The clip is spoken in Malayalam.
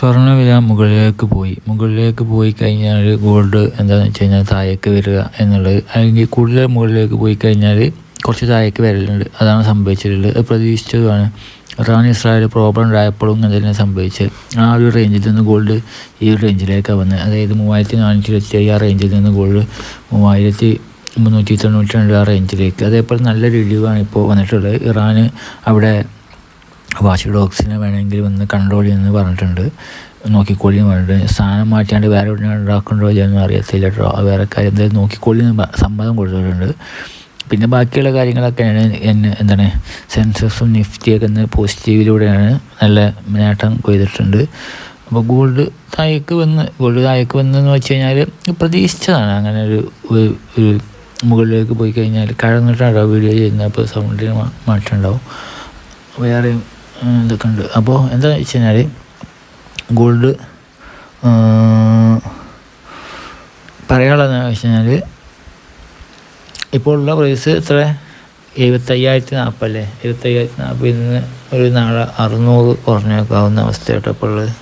സ്വർണവില മുകളിലേക്ക് പോയി. മുകളിലേക്ക് പോയി കഴിഞ്ഞാൽ ഗോൾഡ് എന്താണെന്ന് വെച്ച് കഴിഞ്ഞാൽ താഴേക്ക് വരിക എന്നുള്ളത്. അല്ലെങ്കിൽ കൂടുതൽ മുകളിലേക്ക് പോയി കഴിഞ്ഞാൽ കുറച്ച് താഴേക്ക് വരലുണ്ട്. അതാണ് സംഭവിച്ചിട്ടുള്ളത്. അത് പ്രതീക്ഷിച്ചതുമാണ്. ഇറാൻ ഇസ്രായേൽ പ്രോബ്ലം ഉണ്ടായപ്പോഴും ഇങ്ങനെ തന്നെ സംഭവിച്ചത്. ആ ഒരു റേഞ്ചിൽ നിന്ന് ഗോൾഡ് ഈ ഒരു റേഞ്ചിലേക്കാണ് വന്നത്. അതായത് മൂവായിരത്തി നാനൂറ്റി ഇരുപത്തി ആ റേഞ്ചിൽ നിന്ന് ഗോൾഡ് മൂവായിരത്തി മുന്നൂറ്റി തൊണ്ണൂറ്റി രണ്ട് ആ റേഞ്ചിലേക്ക് അതേപോലെ നല്ലൊരു ഇടിവാണ് ഇപ്പോൾ വന്നിട്ടുള്ളത്. ഇറാൻ അവിടെ വാച്ച് ഡോഗ്സിനെ വേണമെങ്കിൽ വന്ന് കൺട്രോൾ ചെയ്യുന്നത് പറഞ്ഞിട്ടുണ്ട്. നോക്കിക്കോളി എന്ന് പറഞ്ഞിട്ട്. സ്ഥാനം മാറ്റാണ്ട് വേറെ എവിടെ ഉണ്ടാക്കണ്ടോ ഇല്ലെന്ന് അറിയത്തില്ല കേട്ടോ. വേറെ കാര്യം. എന്തായാലും നോക്കിക്കോളി എന്ന് സമ്മതം കൊടുത്തിട്ടുണ്ട്. പിന്നെ ബാക്കിയുള്ള കാര്യങ്ങളൊക്കെയാണ് എന്നെ എന്താണ് സെൻസസും നിഫ്റ്റിയൊക്കെ ഇന്ന് പോസിറ്റീവിലൂടെയാണ് നല്ല നേട്ടം കൊയ്തിട്ടുണ്ട്. അപ്പോൾ ഗോൾഡ് താഴേക്ക് വന്ന് ഗോൾഡ് താഴേക്ക് വന്നെന്ന് വെച്ച് കഴിഞ്ഞാൽ പ്രതീക്ഷിച്ചതാണ്. അങ്ങനെ ഒരു ഒരു മുകളിലേക്ക് പോയി കഴിഞ്ഞാൽ കഴന്നിട്ടാണോ വീഡിയോ ചെയ്യുന്നത്. അപ്പോൾ സൗണ്ടിന് മാറ്റം ഉണ്ടാവും. വേറെയും ഇതൊക്കെ ഉണ്ട് അപ്പോൾ എന്താ വെച്ച് കഴിഞ്ഞാൽ ഗോൾഡ് പറയാനുള്ളതെന്ന് വെച്ച് കഴിഞ്ഞാൽ ഇപ്പോൾ ഉള്ള പ്രൈസ് എത്ര? എഴുപത്തയ്യായിരത്തി നാൽപ്പല്ലേ എഴുപത്തയ്യായിരത്തി നാൽപ്പതിൽ നിന്ന് ഒരു നാളെ അറുന്നൂറ് കുറഞ്ഞേക്കാവുന്ന അവസ്ഥയായിട്ട് ഇപ്പോൾ ഉള്ളത്